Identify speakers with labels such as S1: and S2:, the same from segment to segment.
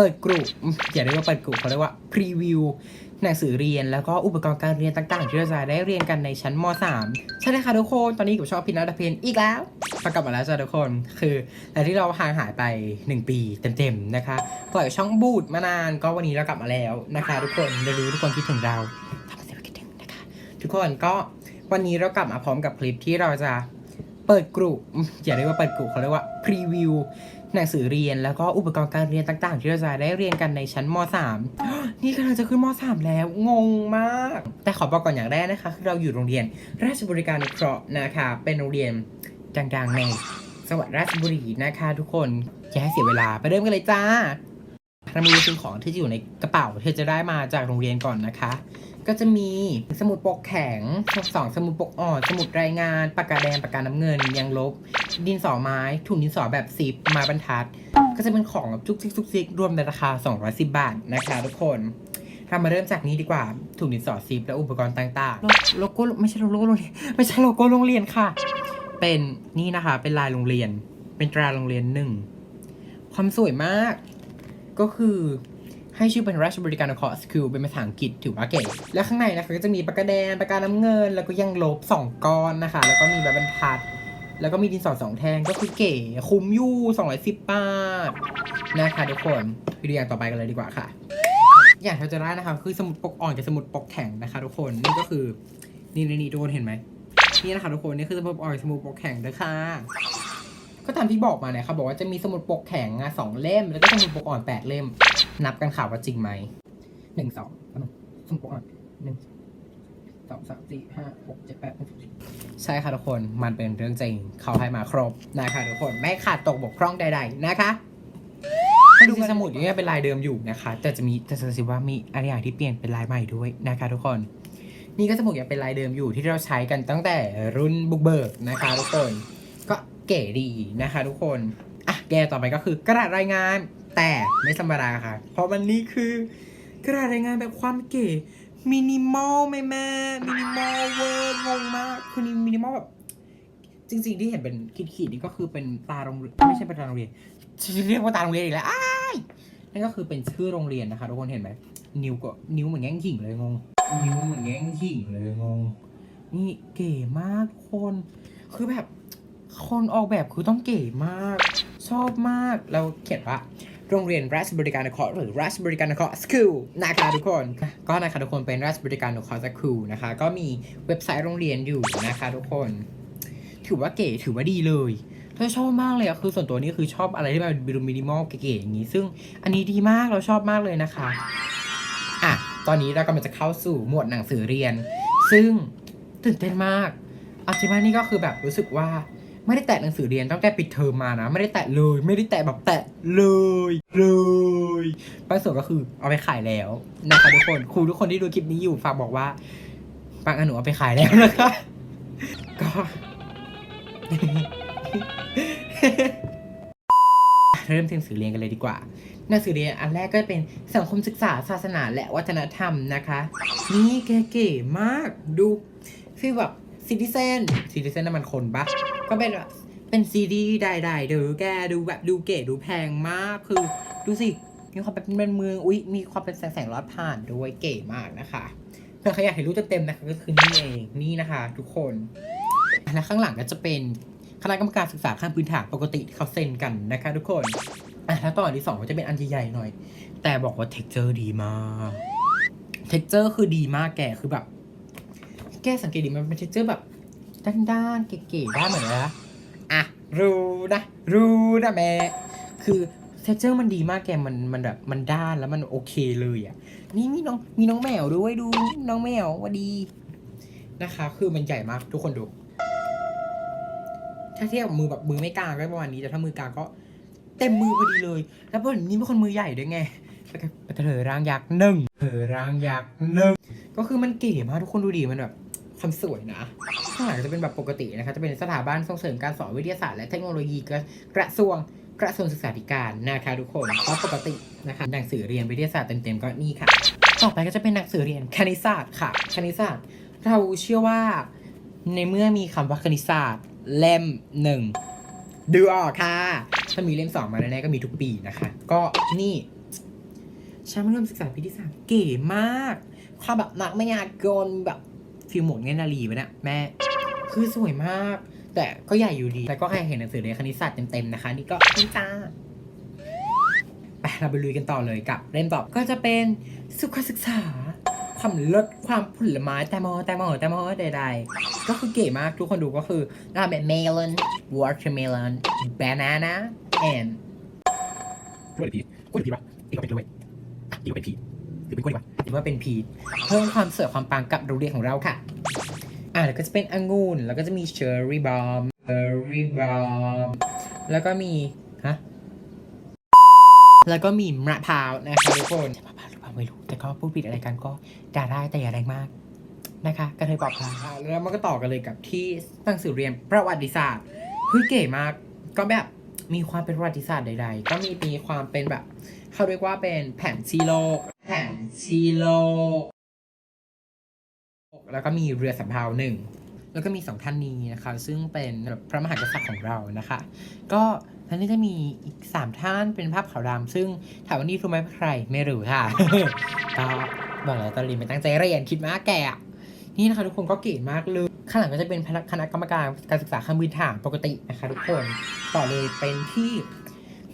S1: เปิดกลุ่มอย่าเรียกว่าเปิดกลุ่มเขาเรียกว่าพรีวิวหนังสือเรียนแล้วก็อุปกรณ์การเรียนต่างๆ ที่เราจะได้เรียนกันในชั้นม .3 ใช่เลยค่ะทุกคนตอนนี้กับชอบพินาดเพนอีกแล้วมากลับมาแล้วจ้ะทุกคนคือหลังที่เราห่างหายไป 1 ปีเต็มๆนะคะปล่อยช่องบูดมานานก็วันนี้เรากลับมาแล้วนะคะ ทุกคนได้รู้ทุกคนคิดถึงเราทำให้เราคิดถึงนะคะทุกคนก็วันนี้เรากลับมาพร้อมกับคลิปที่เราจะเปิดกลุ่มอย่าเรียกว่าเปิดกลุ่มเขาเรียกว่าพรีวิว หนังสือเรียนแล้วก็อุปกรณ์การเรียนต่าง ๆ ที่เราจะได้เรียนกันในชั้นม .3 นี่กำลังจะขึ้นม .3 แล้วงงมาก แต่ขอบอกก่อนอย่างแรกนะคะคือเราอยู่โรงเรียนราชบริการเคราะห์นะคะ เป็นโรงเรียนดังๆในจังหวัดราชบุรีนะคะ ทุกคนอย่าให้เสียเวลาไปเริ่มกันเลยจ้าเรามีสิ่งของที่อยู่ในกระเป๋าที่จะได้มาจากโรงเรียนก่อนนะคะ ก็จะมีสมุดปกแข็งสองสมุดปกอ่อนสมุดรายงานปากกาแดงปากกาน้ำเงินยางลบ ดินสอไม้ถุงดินสอแบบซิปไม้บรรทัด ก็จะเป็นของแบบจุกซิกจุกซิกรวมในราคา 210 บาทนะคะทุกคนเรามาเริ่มจากนี้ดีกว่าถุงดินสอซิปและอุปกรณ์ต่างๆ โลโก้ไม่ใช่โลโก้โรงเรียนไม่ใช่โลโก้โรงเรียนค่ะ เป็นนี่นะคะ เป็นลายโรงเรียน เป็นตราโรงเรียนหนึ่งความสวยมาก ก็คือ ให้ชื่อเป็นราชบริการนครสคูลเป็นภาษาอังกฤษถือว่าเก๋และข้างในนะคะก็จะมีปากกาแดงปากกาน้ำเงิน แล้วก็ยังลบ 2ก้อนนะคะ แล้วก็มีแบบบรรทัด แล้วก็มีดินสอสองแท่งก็คือเก๋ คุ้มอยู่210บาทนะคะทุกคนไปดูอย่างต่อไปกันเลยดีกว่าค่ะ อย่างที่เราจะได้นะคะ คือสมุดปกอ่อนกับสมุดปกแข็งนะคะ ทุกคนนี่ก็คือนี่นี่นี่ทุกคนเห็นไหมนี่นะคะทุกคนนี่คือสมุดปกอ่อนสมุดปกแข็งเด้อค่ะก็ตามที่บอกมาเนี่ยเขาบอกว่าจะมีสมุดปกแข็งอะสองเล่ม แล้วก็สมุดปกอ่อนแปดเล่ม นับกันข่าวว่าจริงไหมหนึ่งสองสมปอ่อนหนึ่งสองสามสี่ห้าหกเจ็ดแปดใช่ค่ะทุกคนมันเป็นเรื่องจริง เขาให้มาครบนะคะทุกคนไม่ขาดตกบกพร่องใด ๆ นะคะมาดูสมุดนี่เป็นลายเดิมอยู่นะคะ แต่จะมีแต่จะสิว่ามีอะไรอย่างที่เปลี่ยนเป็นลายใหม่ด้วยนะคะ ทุกคน นี่ก็สมุดยังเป็นลายเดิมอยู่ที่เราใช้กันตั้งแต่รุ่นบุกเบิกนะคะทุกคน ก็เก๋ดีนะคะ ทุกคนอะแกต่อไปก็คือกระดาษรายงาน แต่ไม่ธรรมดาค่ะ เพราะมันนี่คือกระดาษรายงานแบบความเก๋ มินิมอลแม่แม่ มินิมอลเวอร์งงมาก คือนี่มินิมอลแบบ จริงๆที่เห็นเป็นขีดๆนี่ก็คือเป็นตาโรงเรียนไม่ใช่เป็นตาโรงเรียนจะเรียกว่าตาโรงเรียนอีกแล้วอ้ายนั่นก็คือเป็นชื่อโรงเรียนนะคะทุกคนเห็นไหมนิ้วก็นิ้วเหมือนแง่งขิงเลยงง นิ้วเหมือนแง่งขิงเลยงง นี่เก๋มากทุกคน คือแบบคนออกแบบคือต้องเก๋มาก ชอบมาก เราเขียนว่า โรงเรียนราชบริการนครหรือราชบริการนครสคูลนะคะทุกคน ก็นะคะทุกคนเป็นราชบริการนครสคูลนะคะ ก็มีเว็บไซต์โรงเรียนอยู่นะคะทุกคน ถือว่าเก๋ถือว่าดีเลยเราชอบมากเลยอะคือส่วนตัวนี้คือชอบอะไรที่มันดูมินิมอลเก๋ๆอย่างนี้ ซึ่งอันนี้ดีมากเราชอบมากเลยนะคะอะตอนนี้เรากำลังจะเข้าสู่หมวดหนังสือเรียน ซึ่งตื่นเต้นมากอาจิมานี่ก็คือแบบรู้สึกว่า ไม่ได้แตะหนังสือเรียนตั้งแต่ปิดเทอมมานะ ไม่ได้แตะเลย ไม่ได้แตะแบบแตะเลยเลยบางส่วนก็คือเอาไปขายแล้วนะคะทุกคนครูทุกคนที่ดูคลิปนี้อยู่ฝากบอกว่าบางอันหนูเอาไปขายแล้วนะคะก็เริ่มที่หนังสือเรียนกันเลยดีกว่า หนังสือเรียนอันแรกก็เป็นสังคมศึกษาศาสนาและวัฒนธรรมนะคะ นี่เก๋ๆมากดูฟีลแบบซิติเซนซิติเซนน้ำมันคนปะ ก็เป็นแบบเป็นซีดีได้ๆเด้อแกดูแบบดูเก๋ดูแพงมากคือดูสิมีความเป็นเมืองอุ๊ยมีความเป็นแสงแสงลอดผ่านด้วยเก๋มากนะคะเพื่อใครอยากเห็นรูปเต็มๆนะคะก็คือนี่เองนี่นะคะ ทุกคนและข้างหลังก็จะเป็นคณะกรรมการศึกษาขั้นพื้นฐานปกติเขาเซ็นกันนะคะ ทุกคนอะแล้วตอนที่สองก็จะเป็นอันใหญ่ๆหน่อย แต่บอกว่าเท็กเจอร์ดีมากเท็กเจอร์คือดีมากแกคือแบบ แกสังเกตดิมันเป็นเท็กเจอร์แบบ ด้านๆเก๋ๆได้เหมือนกันนะอะรู้นะรู้นะแม่คือเท็กเจอร์มันดีมากแกมันมันแบบมันด้านแล้วมันโอเคเลยอะนี่มีน้องมีน้องแมวด้วยดูน้องแมวว่าดีนะคะ คือมันใหญ่มากทุกคนดู ถ้าเทียบกับมือแบบมือไม่กลางก็ประมาณนี้แต่ถ้ามือกลางก็เต็มมือพอดีเลย แล้วพอนี้เป็นคนมือใหญ่ด้วยไงแล้วก็เธอร่างยักษ์หนึ่งเธอร่างยักษ์หนึ่งก็คือมันเก๋มากทุกคนดูดีมันแบบ ความสวยนะข้างหลังจะเป็นแบบปกตินะคะ จะเป็นสถาบันส่งเสริมการสอนวิทยาศาสตร์และเทคโนโลยีกระทรวงกระทรวงศึกษาธิการนะคะทุกคนก็ปกตินะคะหนังสือเรียนวิทยาศาสตร์เต็มๆก็นี่ค่ะ ต่อไปก็จะเป็นหนังสือเรียนคณิตศาสตร์ค่ะ คณิตศาสตร์ เราเชื่อว่า ในเมื่อมีคำว่าคณิตศาสตร์ เล่มหนึ่งดูออกค่ะ ถ้ามีเล่มสองมาแน่ๆก็มีทุกปีนะคะ ก็นี่ชั้นมัธยมศึกษาปีที่สามเก๋มาก ความแบบหนักไม่ยากกลแบบ ฟิลหมดเงนนารีไปนะแม่ คือสวยมาก แต่ก็ใหญ่อยู่ดี แล้วก็ให้เห็นหนังสือเรียนคณิตศาสตร์เต็มๆนะคะ นี่ก็นี่จ้าไปเราไปลุยกันต่อเลยกับเล่มต่อก็จะเป็นสุขศึกษา ความลดความผลไม้แตงโมแตงโมแตงโมใดๆ ก็คือเก๋มากทุกคนดูก็คืออ่าแบบ melon watermelon banana and
S2: กล้วยหรือพีกล้วยหรือพีชวะเอกเป็นกล้วยอีกเป็นพีหรือเป็นกล้วยดีวะ
S1: หรือว่าเป็นพีชเพิ่มความสวยความปังกับโรงเรียนของเราค่ะ อ่าแล้วก็จะเป็นองุ่นแล้วก็จะมีเชอร์รี่บอมเชอร์รี่บอมแล้วก็มีฮะแล้วก็มีมะพร้าวนะคะทุกคนมะพร้าวหรือเปล่าไม่รู้แต่ก็พูดผิดอะไรกันก็ด่าได้แต่อย่าแรงมากนะคะกระเทยปอบพาแล้วมันก็ต่อกันเลยกับที่หนังสือเรียนประวัติศาสตร์เฮ้ยเก๋มาก ก็แบบมีความเป็นประวัติศาสตร์ใด ๆ ก็มีมีความเป็นแบบ เขาเรียกว่าเป็นแผนที่โลก แผนที่โลกแล้วก็มีเรือสำเภาหนึ่งแล้วก็มีสองท่านนี้นะคะ ซึ่งเป็นพระมหากษัตริย์ของเรานะคะ ก็ท่านนี้จะมีอีกสามท่านเป็นภาพขาวดำซึ่งถามว่านี่รู้ไหมเป็นใครไม่รู้ค่ะก็บอกแล้วตอนเรียนไม่ตั้งใจเรียนคิดมากแกะนี่นะคะทุกคนก็เก๋มากเลยข้างหลังก็จะเป็นคณะกรรมการการศึกษาขั้นพื้นฐานปกตินะคะ ทุกคนต่อเลยเป็นที่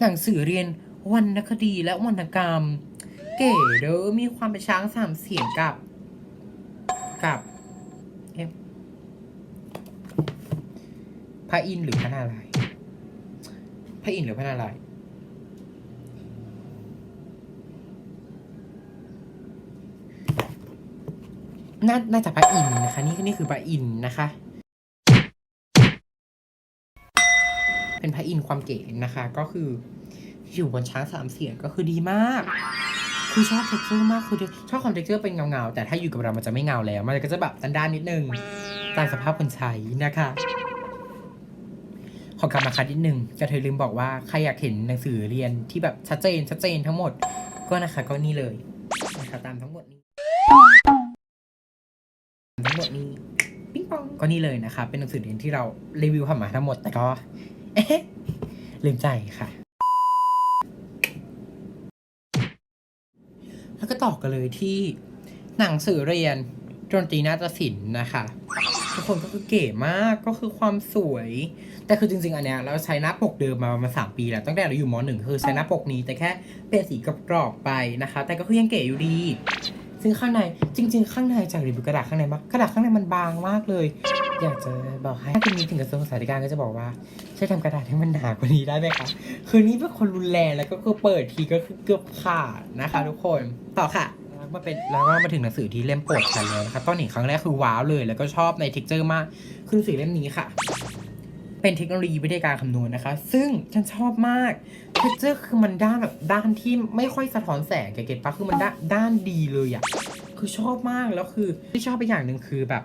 S1: หนังสือเรียนวรรณคดีและวรรณกรรม เก๋เด้อมีความเป็นช้างสามเสียงกับ กับเอ๊ะพระอินทร์หรือพระนารายณ์พระอินทร์หรือพระนารายณ์น่าน่าจะพระอินทร์นะคะ นี่นี่คือพระอินทร์นะคะ เป็นพระอินทร์ความเก๋นะคะ ก็คืออยู่บนช้างสามเสียงก็คือดีมาก คือชอบเท็กเจอร์มากคือชอบความเท็กเจอร์เป็นเงาๆ แต่ถ้าอยู่กับเรามันจะไม่เงาแล้ว มันก็จะแบบด้านๆนิดนึงตามสภาพคนใช้นะคะขอกลับมาคัดนิดนึงกระเทยลืมบอกว่าใครอยากเห็นหนังสือเรียนที่แบบชัดเจนชัดเจนทั้งหมด ก็นะคะก็นี่เลยนะคะตามทั้งหมดนี้ทั้งหมดนี้ปิ๊งปองก็นี่เลยนะคะ เป็นหนังสือเรียนที่เรารีวิวผ่านมาทั้งหมดแต่ก็เอ๊ะลืมใจค่ะ แล้วก็ต่อกันเลยที่หนังสือเรียนดนตรีนาฏศิลป์นะคะ ทุกคนก็คือเก๋มากก็คือความสวย แต่คือจริง ๆ อันเนี้ยเราใช้หน้าปกเดิมมาประมาณสามปีแล้วตั้งแต่เราอยู่มหนึ่งคือใช้หน้าปกนี้แต่แค่เปลี่ยนสีกรอบๆไปนะคะ แต่ก็คือยังเก๋อยู่ดี ซึ่งข้างในจริง ๆ ข้างในจากรีวิวกระดาษข้างในมากกระดาษข้างในมันบางมากเลย อยากจะบอกให้ถ้าคุณมีถึงกระทรวงศึกษาธิการก็จะบอกว่าช่วยทำกระดาษให้มันหนากว่านี้ได้ไหมคะคือนี่เป็นคนรุนแรงแล้วก็คือเปิดทีก็คือเกือบขาดนะคะ ทุกคนต่อค่ะมาเป็นแล้วก็มาถึงหนังสือที่เล่มโปรดฉันแล้วนะคะตอนเห็นครั้งแรกคือว้าวเลย แล้วก็ชอบในเท็กเจอร์มากคือหนังสือเล่มนี้ค่ะ เป็นเทคโนโลยีวิทยาการคำนวณนะคะ ซึ่งฉันชอบมากเท็กเจอร์คือมันด้านแบบด้านที่ไม่ค่อยสะท้อนแสงแกเก็ตปะคือมันด้านด้านดีเลยอะคือชอบมากแล้วคือที่ชอบไปอย่างหนึ่งคือแบบ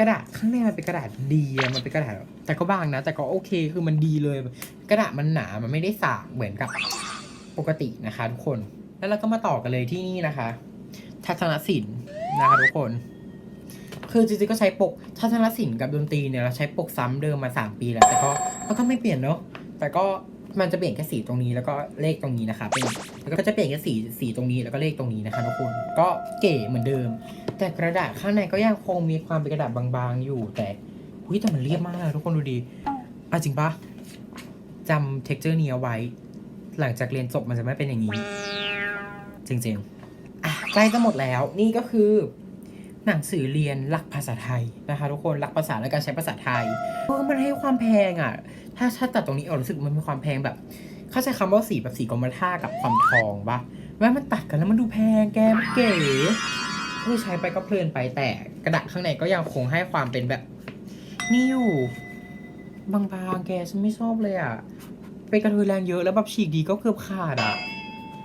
S1: กระดาษข้างในมันเป็นกระดาษดีอะมันเป็นกระดาษแต่ก็บางนะ แต่ก็โอเคคือมันดีเลย กระดาษมันหนามันไม่ได้สากเหมือนกับปกตินะคะทุกคนแล้วเราก็มาต่อกันเลยที่นี่นะคะ ทัศนศิลป์นะคะทุกคน คือจริงๆก็ใช้ปกทัศนศิลป์กับดนตรีเนี่ยเราใช้ปกซ้ำเดิมมาสามปีแล้ว แต่ก็มันก็ไม่เปลี่ยนเนาะแต่ก็ มันจะเปลี่ยนแค่สีตรงนี้แล้วก็เลขตรงนี้นะคะเป็นแล้วก็จะเปลี่ยนแค่สีสีตรงนี้แล้วก็เลขตรงนี้นะคะทุกคนก็เก๋เหมือนเดิม แต่กระดาษข้างในก็ยังคงมีความเป็นกระดาษบางๆ อยู่แต่หุ้ยแต่มันเรียบมากเลยทุกคนดูดีอะจริงปะจำ texture นี้เอาไว้ หลังจากเรียนจบมันจะไม่เป็นอย่างนี้ จริงๆอะใกล้จะหมดแล้วนี่ก็คือ หนังสือเรียนหลักภาษาไทยนะคะทุกคนหลักภาษาและการใช้ภาษาไทยเออมันให้ความแพงอะ ถ้าถ้าตัดตรงนี้ออกรู้สึกมันมีความแพงแบบ เข้าใจคำว่าสีแบบสีกรมท่ากับความทองปะแม้มันตัดกันแล้วมันดูแพงแกมเก๋ผู้ใช้ไปก็เพลินไปแต่กระดาษข้างในก็ยังคงให้ความเป็นแบบนี่อยู่บางๆแกฉันไม่ชอบเลยอะไปกระเทยแรงเยอะแล้วแบบฉีกดีก็เกือบขาดอะ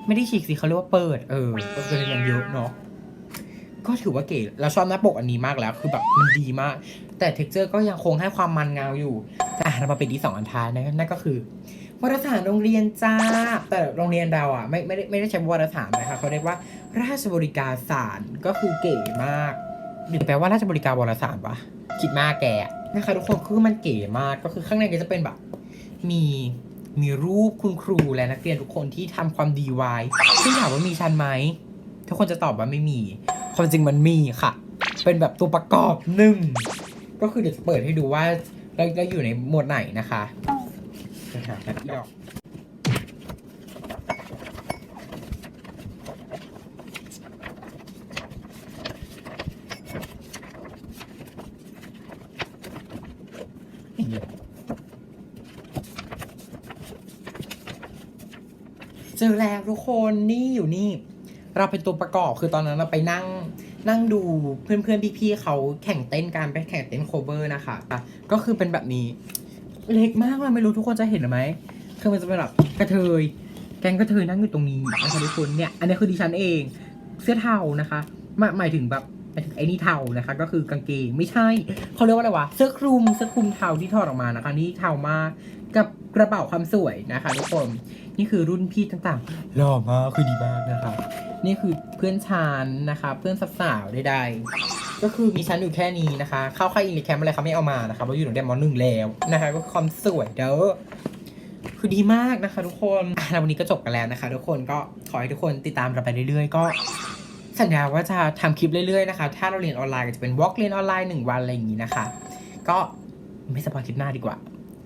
S1: ไม่ได้ฉีกสิเขาเรียกว่าเปิด เออ ก็คือแรงเยอะเนาะ ก็ถือว่าเก๋เราชอบหน้าปกอันนี้มากแล้ว คือแบบมันดีมาก แต่เท็กเจอร์ก็ยังคงให้ความมันเงาอยู่แต่เรามาเป็นที่สองอันท้ายนะนั่นก็คือวารสารโรงเรียนจ้า แต่โรงเรียนเราอะไม่ไม่ได้ไม่ได้ใช้วารสารนะคะเขาเรียกว่าราชบริการศาลก็คือเก๋มากหรือแปลว่าราชบริการวารสารปะคิดมากแกนะคะทุกคนคือมันเก๋มากก็คือข้างในก็จะเป็นแบบ มีมีรูปคุณครูและนักเรียนทุกคนที่ทำความดีไว้ซึ่งถามว่ามีชั้นไหมทุกคนจะตอบว่าไม่มี ความจริงมันมีค่ะ เป็นแบบตัวประกอบหนึ่ง ก็คือเดี๋ยวจะเปิดให้ดูว่าเราเราอยู่ในหมวดไหนนะคะไปหาแป๊บเดียวเจอแล้วทุกคนนี่อยู่นี่ เราเป็นตัวประกอบคือตอนนั้นเราไปนั่งนั่งดูเพื่อนๆพี่ๆเขาแข่งเต้นการไปแข่งเต้นโคเวอร์นะคะก็คือเป็นแบบนี้เล็กมากเลยไม่รู้ทุกคนจะเห็นหรือไหมคือมันจะเป็นแบบกระเทย แกงกระเทยนั่งอยู่ตรงนี้นะคะทุกคนเนี่ยอันนี้คือดิฉันเองเสื้อเทานะคะหมายหมายถึงแบบหมายถึงไอ้นี่เทานะคะ ก็คือกางเกงไม่ใช่เขาเรียกว่าอะไรวะเสื้อคลุมเสื้อคลุมเทาที่ถอดออกมานะคะ นี่เทามาก กับกระเป๋าความสวยนะคะทุกคนนี่คือรุ่นพี่ต่างๆหล่อมากคือดีมากนะคะ นี่คือเพื่อนฉันนะคะ เพื่อนสาวๆใดๆก็คือมีฉันอยู่แค่นี้นะคะ เข้าค่ายอินดิแคมอะไรเขาไม่เอามานะคะเพราะอยู่ตั้งแต่มหนึ่งแล้วนะคะก็ความสวยเด้อคือดีมากนะคะ ทุกคนแล้ววันนี้ก็จบกันแล้วนะคะ ทุกคนก็ขอให้ทุกคนติดตามเราไปเรื่อยๆ ก็สัญญาว่าจะทำคลิปเรื่อยๆนะคะ ถ้าเราเรียนออนไลน์ก็จะเป็นวอล์กเรียนออนไลน์หนึ่งวันอะไรอย่างนี้นะคะ ก็ไม่สปอยคลิปหน้าดีกว่า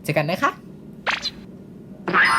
S1: เจอกันนะคะ Ah!